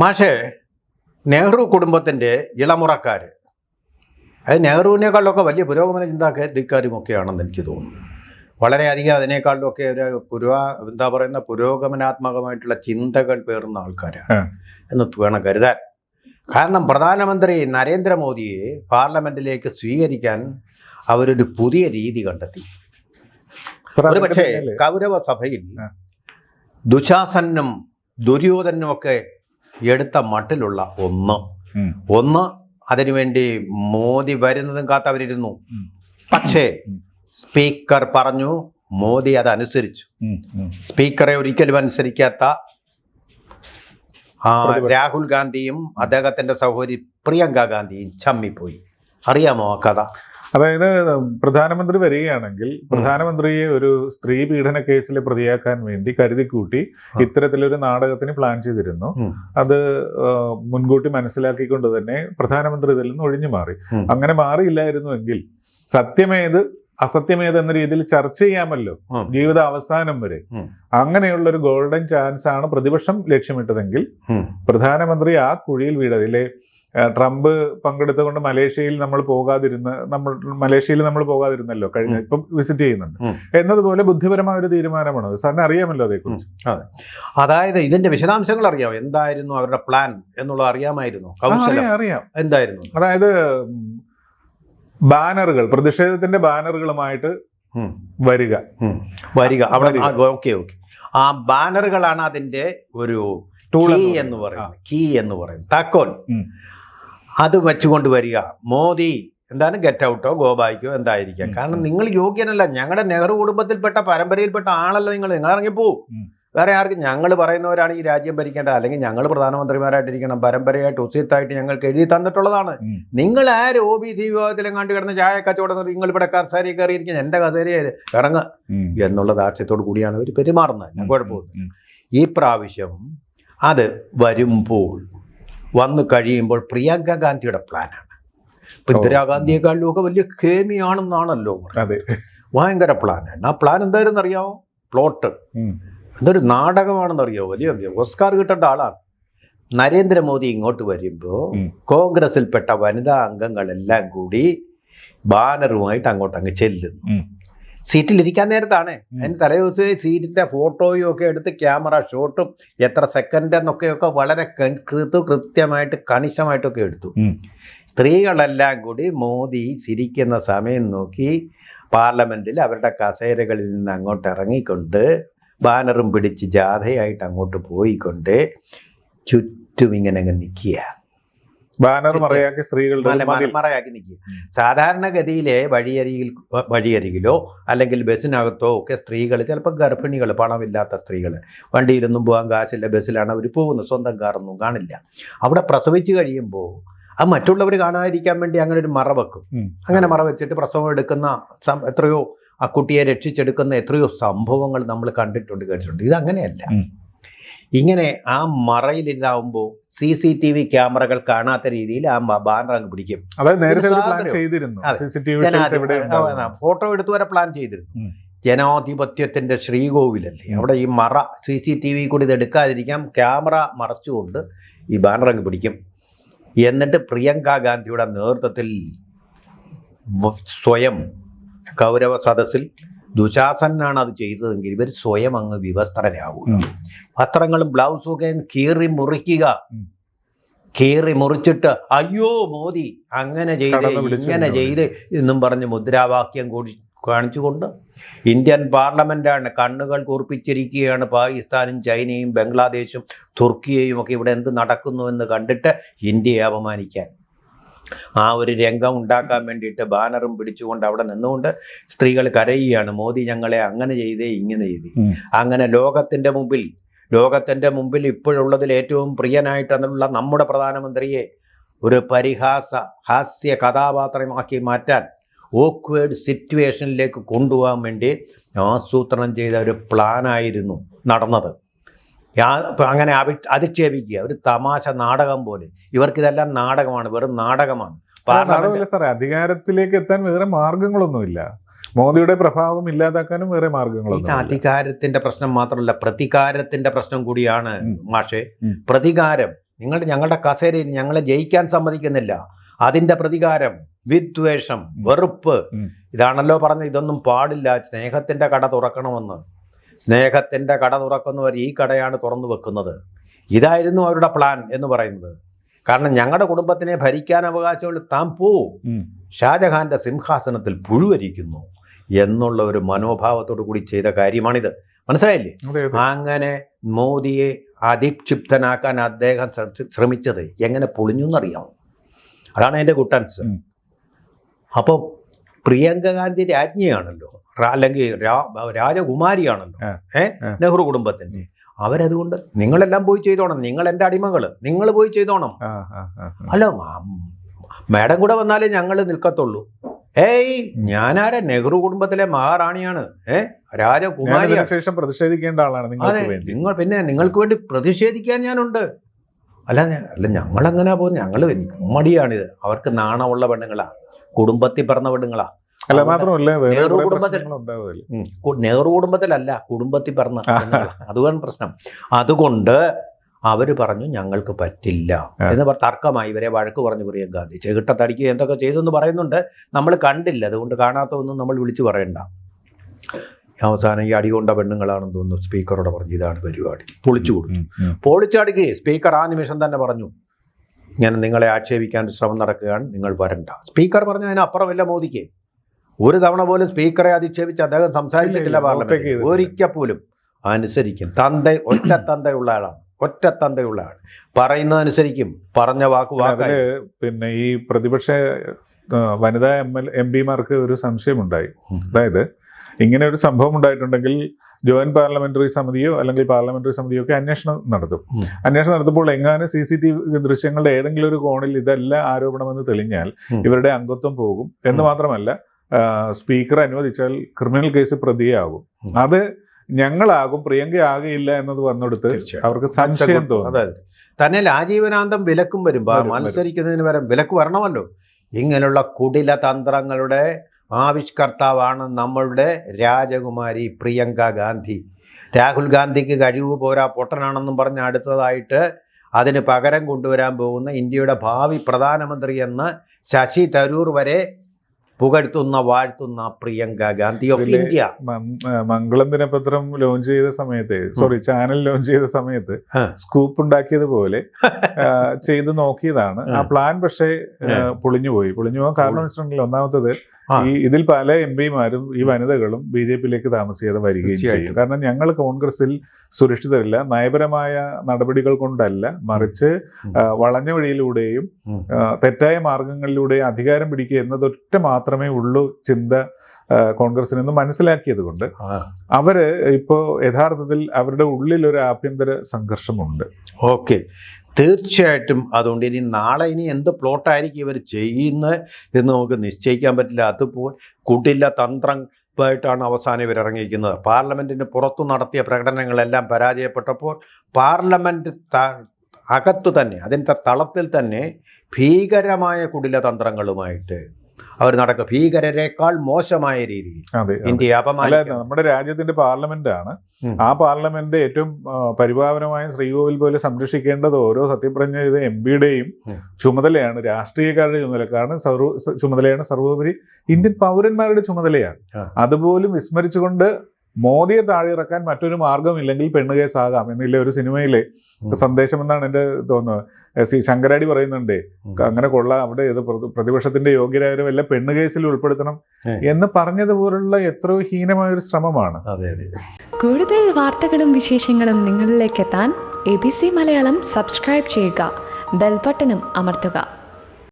മാഷേ നെഹ്റു കുടുംബത്തിന്റെ ഇളമുറക്കാർ അത് നെഹ്റുവിനേക്കാളൊക്കെ വലിയ പുരോഗമന ചിന്താഗതിക്കാരും ഒക്കെയാണെന്ന് എനിക്ക് തോന്നുന്നു. വളരെയധികം അതിനേക്കാളിലൊക്കെ ഒരു പുരോ എന്താ പറയുന്ന പുരോഗമനാത്മകമായിട്ടുള്ള ചിന്തകൾ പേറുന്ന ആൾക്കാരാണ് എന്ന് വേണം കരുതാൻ. കാരണം പ്രധാനമന്ത്രി നരേന്ദ്രമോദിയെ പാർലമെന്റിലേക്ക് സ്വീകരിക്കാൻ അവരൊരു പുതിയ രീതി കണ്ടെത്തി. പക്ഷേ കൗരവസഭയിൽ കൗരവ സഭയിൽ. ദുശാസനും ദുര്യോധനും ഒക്കെ എടുത്ത മട്ടിലുള്ള ഒന്ന്. ഒന്ന് അതിനുവേണ്ടി മോദി വരുന്നതും കാത്തവരിരുന്നു. പക്ഷേ സ്പീക്കർ പറഞ്ഞു മോദി അതനുസരിച്ചു ഉം, ഉം. സ്പീക്കറെ ഒരിക്കലും അനുസരിക്കാത്ത ആ, രാഹുൽ ഗാന്ധിയും അദ്ദേഹത്തിന്റെ സഹോദരി പ്രിയങ്ക ഗാന്ധിയും ചമ്മിപ്പോയി. അറിയാമോ ആ കഥ? അതായത് പ്രധാനമന്ത്രി വരികയാണെങ്കിൽ പ്രധാനമന്ത്രിയെ ഒരു സ്ത്രീ പീഡന കേസിൽ പ്രതിയാക്കാൻ വേണ്ടി കരുതിക്കൂട്ടി. ഇത്തരത്തിലൊരു നാടകത്തിന് പ്ലാൻ ചെയ്തിരുന്നു. അത് മുൻകൂട്ടി മനസ്സിലാക്കിക്കൊണ്ട് തന്നെ പ്രധാനമന്ത്രി ഇതിൽ നിന്ന് ഒഴിഞ്ഞു മാറി. അങ്ങനെ മാറിയില്ലായിരുന്നുവെങ്കിൽ സത്യമേത് അസത്യമേത് എന്ന രീതിയിൽ ചർച്ച ചെയ്യാമല്ലോ. ജീവിത അവസാനം വരെ. അങ്ങനെയുള്ള ഒരു ഗോൾഡൻ ചാൻസ് ആണ് പ്രതിപക്ഷം ലക്ഷ്യമിട്ടതെങ്കിൽ. പ്രധാനമന്ത്രി ആ കുഴിയിൽ വീഴതിലെ ട്രംപ് പങ്കെടുത്തുകൊണ്ട് മലേഷ്യയിൽ നമ്മൾ പോകാതിരുന്ന നമ്മൾ മലേഷ്യയിൽ നമ്മൾ പോകാതിരുന്നല്ലോ കഴിഞ്ഞ ഇപ്പൊ വിസിറ്റ് ചെയ്യുന്നുണ്ട്. എന്നതുപോലെ ബുദ്ധിപരമായ ഒരു തീരുമാനമാണ് സാറിന് അറിയാമല്ലോ അതേക്കുറിച്ച്. അതെ. അതായത് ഇതിന്റെ വിശദാംശങ്ങൾ അറിയാമോ എന്തായിരുന്നു അവരുടെ പ്ലാൻ എന്നുള്ളത് അറിയാമായിരുന്നു? അറിയാം എന്തായിരുന്നു? അതായത് ബാനറുകൾ പ്രതിഷേധത്തിന്റെ ബാനറുകളുമായിട്ട് വരിക. വരിക. അവിടെ. Okay okay. ആ ബാനറുകളാണ് അതിന്റെ ഒരു ടൂൾ എന്ന് പറയുന്നത്. കീ എന്ന് പറയുന്നത്. താക്കോൽ. അത് വെച്ചുകൊണ്ട് വരിക. മോദി എന്താണ്? ഗെറ്റ് ഔട്ടോ ഗോബായിക്കോ എന്തായിരിക്കാം. കാരണം നിങ്ങൾ യോഗ്യനല്ല. ഞങ്ങളുടെ നെഹ്റു കുടുംബത്തിൽപ്പെട്ട പരമ്പരയിൽപ്പെട്ട ആളല്ല നിങ്ങൾ. നിങ്ങൾ ഇറങ്ങിപ്പോ ഉം. വേറെ ആർക്കും ഞങ്ങൾ പറയുന്നവരാണ് ഈ രാജ്യം ഭരിക്കേണ്ടത്. അല്ലെങ്കിൽ ഞങ്ങൾ പ്രധാനമന്ത്രിമാരായിട്ടിരിക്കണം. പരമ്പരയായിട്ട് ഉസിത്തായിട്ട് ഞങ്ങൾക്ക് എഴുതി തന്നിട്ടുള്ളതാണ്. നിങ്ങൾ ആര് ഒ ബി സി വിഭാഗത്തിലും കണ്ടു കിടന്ന് ചായ കച്ചവടം നിങ്ങൾ ഇവിടെ കർസാരി കയറിയിരിക്കും എന്റെ കസേരയിൽ ഇറങ്ങ എന്നുള്ള ദാക്ഷ്യത്തോടു കൂടിയാണ് അവർ പെരുമാറുന്നത്. കുഴപ്പമൊന്നും ഈ പ്രാവശ്യം അത് വരുമ്പോൾ വന്നു കഴിയുമ്പോൾ പ്രിയങ്ക ഗാന്ധിയുടെ പ്ലാനാണ് ഇപ്പം ഇന്ദിരാഗാന്ധിയെക്കാളും ഒക്കെ വലിയ കേമിയാണെന്നാണല്ലോ അതെ. ഭയങ്കര പ്ലാനാണ് ആ പ്ലാൻ എന്തായിരുന്നു അറിയാമോ പ്ലോട്ട് എന്തൊരു നാടകമാണെന്ന് നാടകമാണെന്നറിയോ വലിയ ഓസ്കാർ കിട്ടേണ്ട ആളാണ്. നരേന്ദ്രമോദി ഇങ്ങോട്ട് വരുമ്പോൾ. കോൺഗ്രസിൽപ്പെട്ട വനിതാ അംഗങ്ങളെല്ലാം കൂടി ബാനറുമായിട്ട് അങ്ങോട്ടങ്ങ് ചെല്ലുന്നു. സീറ്റിലിരിക്കാൻ നേരത്താണ്. അതിന് തലേദിവസം സീറ്റിന്റെ ഫോട്ടോയും ഒക്കെ എടുത്ത് ക്യാമറ ഷോട്ടും എത്ര സെക്കൻഡ് എന്നൊക്കെയൊക്കെ വളരെ കൃത്യ കൃത്യമായിട്ട് കണിശമായിട്ടൊക്കെ എടുത്തു. സ്ത്രീകളെല്ലാം കൂടി മോദി ചിരിക്കുന്ന സമയം നോക്കി പാർലമെന്റിൽ അവരുടെ കസേരകളിൽ നിന്ന് അങ്ങോട്ട് ഇറങ്ങിക്കൊണ്ട് ബാനറും പിടിച്ച് ജാഥയായിട്ട് അങ്ങോട്ട് പോയിക്കൊണ്ട് ചുറ്റും ഇങ്ങനെ അങ്ങ് നിൽക്കുക ബാനർ. മറയാക്കി സ്ത്രീകളുടെ മറയാക്കി നിൽക്കുക. സാധാരണഗതിയിലെ വഴിയരികിൽ വഴിയരികിലോ അല്ലെങ്കിൽ ബസ്സിനകത്തോ ഒക്കെ സ്ത്രീകൾ ചിലപ്പോൾ ഗർഭിണികൾ പണമില്ലാത്ത സ്ത്രീകൾ വണ്ടിയിലൊന്നും പോകാൻ കാശില്ല ബസ്സിലാണ് അവർ പോകുന്നത് സ്വന്തം കാറൊന്നും കാണില്ല. അവിടെ പ്രസവിച്ചു കഴിയുമ്പോൾ അത് മറ്റുള്ളവർ കാണാതിരിക്കാൻ വേണ്ടി അങ്ങനെ ഒരു മറ വെക്കും. അങ്ങനെ മറ വെച്ചിട്ട് പ്രസവം എടുക്കുന്ന എത്രയോ ആ കുട്ടിയെ രക്ഷിച്ചെടുക്കുന്ന എത്രയോ സംഭവങ്ങൾ നമ്മൾ കണ്ടിട്ടുണ്ട് കേട്ടിട്ടുണ്ട്. ഇത് അങ്ങനെയല്ല. ഇങ്ങനെ ആ മറയിലിതാവുമ്പോൾ സി സി ടി വി ക്യാമറകൾ കാണാത്ത രീതിയിൽ ആ ബാനർ അങ്ങ് പിടിക്കും. ഫോട്ടോ എടുത്തു വരെ പ്ലാൻ ചെയ്തിരുന്നു. ജനാധിപത്യത്തിന്റെ ശ്രീകോവിലല്ലേ? അവിടെ ഈ മറ സി സി ടി വി കൂടി ഇത് എടുക്കാതിരിക്കാം ക്യാമറ മറച്ചുകൊണ്ട് ഈ ബാനർ അങ്ങ് പിടിക്കും. എന്നിട്ട് പ്രിയങ്ക ഗാന്ധിയുടെ നേതൃത്വത്തിൽ സ്വയം കൗരവ സദസ്സിൽ ദുശാസനാണ് അത് ചെയ്തതെങ്കിൽ ഇവർ സ്വയം അങ്ങ് വിവസ്ത്രരാകുക. വസ്ത്രങ്ങളും ബ്ലൗസും ഒക്കെ കീറി മുറിക്കുക. കീറി മുറിച്ചിട്ട് അയ്യോ മോദി അങ്ങനെ ചെയ്ത് ഇങ്ങനെ ചെയ്ത് എന്നും പറഞ്ഞ് മുദ്രാവാക്യം കൂടി കാണിച്ചുകൊണ്ട് ഇന്ത്യൻ പാർലമെന്റാണ് കണ്ണുകൾ കുറിപ്പിച്ചിരിക്കുകയാണ്. പാകിസ്ഥാനും ചൈനയും ബംഗ്ലാദേശും തുർക്കിയയും ഒക്കെ ഇവിടെ എന്ത് നടക്കുന്നു എന്ന് കണ്ടിട്ട് ഇന്ത്യയെ അപമാനിക്കാൻ. ആ ഒരു രംഗം ഉണ്ടാക്കാൻ വേണ്ടിയിട്ട് ബാനറും പിടിച്ചുകൊണ്ട് അവിടെ നിന്നുകൊണ്ട് സ്ത്രീകൾ കരയുകയാണ്. മോദി ഞങ്ങളെ അങ്ങനെ ചെയ്തേ ഇങ്ങനെ ചെയ്തേ. അങ്ങനെ ലോകത്തിന്റെ മുമ്പിൽ ലോകത്തിന്റെ മുമ്പിൽ ഇപ്പോഴുള്ളതിൽ ഏറ്റവും പ്രിയനായിട്ടെന്നുള്ള നമ്മുടെ പ്രധാനമന്ത്രിയെ ഒരു പരിഹാസ ഹാസ്യ കഥാപാത്രമാക്കി മാറ്റാൻ ഓക്വേഡ് സിറ്റുവേഷനിലേക്ക് കൊണ്ടുപോകാൻ വേണ്ടി ആസൂത്രണം ചെയ്ത ഒരു പ്ലാനായിരുന്നു നടന്നത്. അങ്ങനെ അഭി അധിക്ഷേപിക്കുക. ഒരു തമാശ നാടകം പോലെ. ഇവർക്കിതെല്ലാം നാടകമാണ്. വെറും നാടകമാണ്. നാടകമല്ല സാറേ. അധികാരത്തിലേക്ക് എത്താൻ വേറെ മാർഗങ്ങളൊന്നുമില്ല. മോദിയുടെ പ്രഭാവം ഇല്ലാതാക്കാനും വേറെ ഇത് മാർഗങ്ങളൊന്നും അധികാരത്തിന്റെ പ്രശ്നം മാത്രമല്ല പ്രതികാരത്തിന്റെ പ്രശ്നം കൂടിയാണ്. മാഷെ. പ്രതികാരം. നിങ്ങൾ ഞങ്ങളുടെ കസേരയിൽ ഞങ്ങളെ ജയിക്കാൻ സമ്മതിക്കുന്നില്ല. അതിന്റെ പ്രതികാരം വിദ്വേഷം വെറുപ്പ്. ഇതാണല്ലോ പറഞ്ഞത്. ഇതൊന്നും പാടില്ല. സ്നേഹത്തിന്റെ കട തുറക്കണമെന്ന്. സ്നേഹത്തിന്റെ കട തുറക്കുന്നവർ ഈ കടയാണ് തുറന്നു വെക്കുന്നത്. ഇതായിരുന്നു അവരുടെ പ്ലാൻ എന്ന് പറയുന്നത്. കാരണം ഞങ്ങളുടെ കുടുംബത്തിനെ ഭരിക്കാൻ അവകാശമുള്ള താൻ പോവും ഷാജഹാന്റെ സിംഹാസനത്തിൽ പുഴുവരിക്കുന്നു എന്നുള്ള ഒരു മനോഭാവത്തോടു കൂടി ചെയ്ത കാര്യമാണിത്. മനസ്സിലായില്ലേ? അങ്ങനെ മോദിയെ അധിക്ഷിപ്തനാക്കാൻ അദ്ദേഹം ശ്രമിച്ചത് എങ്ങനെ പൊളിഞ്ഞു എന്നറിയാമോ അതാണ് എന്റെ കുട്ടൻസ്. അപ്പോൾ പ്രിയങ്ക ഗാന്ധി രാജ്ഞിയാണല്ലോ. അല്ലെങ്കിൽ രാജകുമാരിയാണല്ലോ. ഏ. നെഹ്റു കുടുംബത്തിന്റെ അവരതുകൊണ്ട് നിങ്ങളെല്ലാം പോയി ചെയ്തോണം. നിങ്ങൾ എന്റെ അടിമകൾ നിങ്ങൾ പോയി ചെയ്തോണം. അല്ല മാഡം കൂടെ വന്നാലേ ഞങ്ങൾ നിൽക്കത്തുള്ളൂ. ഏയ് ഞാനാരാ? നെഹ്റു കുടുംബത്തിലെ മഹാറാണിയാണ്. ഏ? രാജകുമാരി രാജകുമാരിയാണ് അതിനുശേഷം പ്രതിഷേധിക്കേണ്ട ആളാണ് അതെ നിങ്ങൾ പിന്നെ നിങ്ങൾക്ക് വേണ്ടി പ്രതിഷേധിക്കാൻ ഞാനുണ്ട്. അല്ല അല്ല ഞങ്ങളെങ്ങനെയാ പോകുന്നത് ഞങ്ങൾ മടിയാണിത്. അവർക്ക് നാണമുള്ള പെണ്ണുങ്ങളാ. കുടുംബത്തിൽ പിറന്ന പെണ്ണുങ്ങളാ അല്ല മാത്രമല്ല നെഹ്റു കുടുംബത്തിൽ- നെഹ്റു കുടുംബത്തിലല്ല കുടുംബത്തിൽ പിറന്ന അതുകൊണ്ട് പ്രശ്നം. അതുകൊണ്ട് അവർ പറഞ്ഞു ഞങ്ങൾക്ക് പറ്റില്ല. എന്ന് പറഞ്ഞ തർക്കമായി ഇവരെ വഴക്ക് പറഞ്ഞു പ്രിയ ഗാന്ധി. ചെകിട്ടത്തടിക്കുക എന്തൊക്കെ ചെയ്തു എന്ന് പറയുന്നുണ്ട്. നമ്മൾ കണ്ടില്ല. അതുകൊണ്ട് കാണാത്തതൊന്നും നമ്മൾ വിളിച്ചു പറയണ്ട. അവസാനം ഈ അടികൊണ്ട പെണ്ണുങ്ങളാണെന്ന് തോന്നുന്നു സ്പീക്കറോട് പറഞ്ഞു ഇതാണ് പരിപാടി. പൊളിച്ചു കൊടുത്തു. ഉം, ഉം. പൊളിച്ചടുക്കി സ്പീക്കർ ആ നിമിഷം തന്നെ പറഞ്ഞു. ഇങ്ങനെ നിങ്ങളെ ആക്ഷേപിക്കാൻ ശ്രമം നടക്കുകയാണ്. നിങ്ങൾ വരണ്ട. സ്പീക്കർ പറഞ്ഞ അതിനപ്പുറം വല്ല മോദിക്ക്. ഒരു തവണ പോലും സ്പീക്കറെ അധിക്ഷേപിച്ച് അദ്ദേഹം സംസാരിച്ചിട്ടില്ല പാർലമെന്റ്. ഒരിക്കൽ പോലും അനുസരിക്കും. തന്ത ഒറ്റ തന്തയുള്ള ആളാണ്. ഒറ്റ തന്തയുള്ള ആൾ പറയുന്നതനുസരിക്കും. പറഞ്ഞ വാക്ക് പിന്നെ പിന്നെ ഈ പ്രതിപക്ഷ വനിതാ എം എൽ എം പിമാർക്ക് ഒരു സംശയമുണ്ടായി. അതായത് ഇങ്ങനെ ഒരു സംഭവം ഉണ്ടായിട്ടുണ്ടെങ്കിൽ ജോയിന്റ് പാർലമെന്ററി സമിതിയോ അല്ലെങ്കിൽ പാർലമെന്ററി സമിതിയോ ഒക്കെ അന്വേഷണം നടത്തും. അന്വേഷണം നടത്തുമ്പോൾ എങ്ങാനും സി സി ടി വി ദൃശ്യങ്ങളുടെ ഏതെങ്കിലും ഒരു കോണിൽ ഇതല്ല ആരോപണമെന്ന് തെളിഞ്ഞാൽ ഇവരുടെ അംഗത്വം പോകും. എന്ന് മാത്രമല്ല സ്പീക്കർ അനുവദിച്ചാൽ ക്രിമിനൽ കേസ് പ്രതിയാകും. അത് ഞങ്ങളാകും പ്രിയങ്ക ആകെയില്ല എന്നത് വന്നെടുത്ത് അവർക്ക് സംശയം തോന്നും. ആജീവനാന്തം വിലക്കും വരും ആ വരും, വരും. മത്സരിക്കുന്നതിന് വരെ വിലക്ക് വരണമല്ലോ. ഇങ്ങനെയുള്ള കുടില തന്ത്രങ്ങളുടെ ആവിഷ്കർത്താവാണ് നമ്മളുടെ രാജകുമാരി പ്രിയങ്ക ഗാന്ധി രാഹുൽ ഗാന്ധിക്ക് കഴിവ് പോരാ പൊട്ടനാണെന്നും പറഞ്ഞ് അടുത്തതായിട്ട് അതിന് പകരം കൊണ്ടുവരാൻ പോകുന്ന ഇന്ത്യയുടെ ഭാവി പ്രധാനമന്ത്രി എന്ന് ശശി തരൂർ വരെ പുകഴ്ത്തുന്ന വാഴ്ത്തുന്ന പ്രിയങ്ക ഗാന്ധി ഓഫ് ഇന്ത്യ മംഗളം ദിനപത്രം ലോഞ്ച് ചെയ്ത സമയത്ത് സോറി ചാനൽ ലോഞ്ച് ചെയ്ത സമയത്ത്. സ്കൂപ്പ് ഉണ്ടാക്കിയതുപോലെ പോലെ ചെയ്ത് നോക്കിയതാണ് ആ. പ്ലാൻ പക്ഷേ പൊളിഞ്ഞുപോയി പൊളിഞ്ഞു പോകാൻ കാരണം വെച്ചിട്ടുണ്ടെങ്കിൽ ഒന്നാമത്തത്. ഈ ഇതിൽ പല എം പിമാരും ഈ വനിതകളും ബി ജെ പിയിലേക്ക് താമസിയാതെ വരികയും ചെയ്യും. കാരണം ഞങ്ങൾ കോൺഗ്രസിൽ സുരക്ഷിതരല്ല നയപരമായ നടപടികൾ കൊണ്ടല്ല മറിച്ച് വളഞ്ഞ വഴിയിലൂടെയും തെറ്റായ മാർഗങ്ങളിലൂടെ അധികാരം പിടിക്കുക എന്നതൊറ്റ മാത്രമേ ഉള്ളൂ ചിന്ത കോൺഗ്രസിൽ നിന്ന് മനസ്സിലാക്കിയത് കൊണ്ട്. അവർ ഇപ്പോ യഥാർത്ഥത്തിൽ അവരുടെ ഉള്ളിൽ ഒരു ആഭ്യന്തര സംഘർഷമുണ്ട്. ഓക്കെ. തീർച്ചയായിട്ടും അതുകൊണ്ട് ഇനി നാളെ ഇനി എന്ത് പ്ലോട്ടായിരിക്കും ഇവർ ചെയ്യുന്നത് എന്ന് നമുക്ക് നിശ്ചയിക്കാൻ പറ്റില്ല. അതുപോലെ തന്ത്രം ായിട്ടാണ് അവസാനം ഇവർ ഇറങ്ങിയിരിക്കുന്നത്. പാർലമെന്റിന് പുറത്തു നടത്തിയ പ്രകടനങ്ങളെല്ലാം പരാജയപ്പെട്ടപ്പോൾ പാർലമെന്റ് അകത്തു തന്നെ അതിന്റെ തളത്തിൽ തന്നെ ഭീകരമായ കുടില തന്ത്രങ്ങളുമായിട്ട് അവർ നടക്കും. ഭീകരരെക്കാൾ മോശമായ രീതിയിൽ ഇന്ത്യ അപമാനിക്കും. നമ്മുടെ രാജ്യത്തിന്റെ പാർലമെന്റ് ആണ് ആ പാർലമെന്റ് ഏറ്റവും പരിഭാവനമായ ശ്രീകോവിൽ പോലെ സംരക്ഷിക്കേണ്ടത് ഓരോ സത്യപ്രജ്ഞ ചെയ്ത എം പിയുടെയും. ചുമതലയാണ് രാഷ്ട്രീയക്കാരുടെ ചുമതല കാരണം സർവ ചുമതലയാണ് സർവോപരി ഇന്ത്യൻ പൗരന്മാരുടെ ചുമതലയാണ്. അതുപോലും വിസ്മരിച്ചുകൊണ്ട് മോദിയെ താഴെയിറക്കാൻ മറ്റൊരു മാർഗമില്ലെങ്കിൽ പെണ്ണുകേസാകാം എന്നില്ല ഒരു സിനിമയിലെ സന്ദേശമെന്നാണ് സന്ദേശം എന്നാണ് എന്റെ തോന്നുന്നത്. സി ശങ്കരാടി പറയുന്നുണ്ട് അങ്ങനെ കൊള്ള അവിടെ ഏത് പ്രതിപക്ഷത്തിന്റെ യോഗ്യരായവരെ എല്ലാം പെണ്ണ് കേസിൽ ഉൾപ്പെടുത്തണം. എന്ന് പറഞ്ഞതുപോലുള്ള എത്രയോ ഹീനമായ ഒരു ശ്രമമാണ്. അതെ അതെ. കൂടുതൽ വാർത്തകളും വിശേഷങ്ങളും നിങ്ങളിലേക്ക് എത്താൻ A B C Malayalam subscribe ചെയ്യുക ബെൽബട്ടനും അമർത്തുക.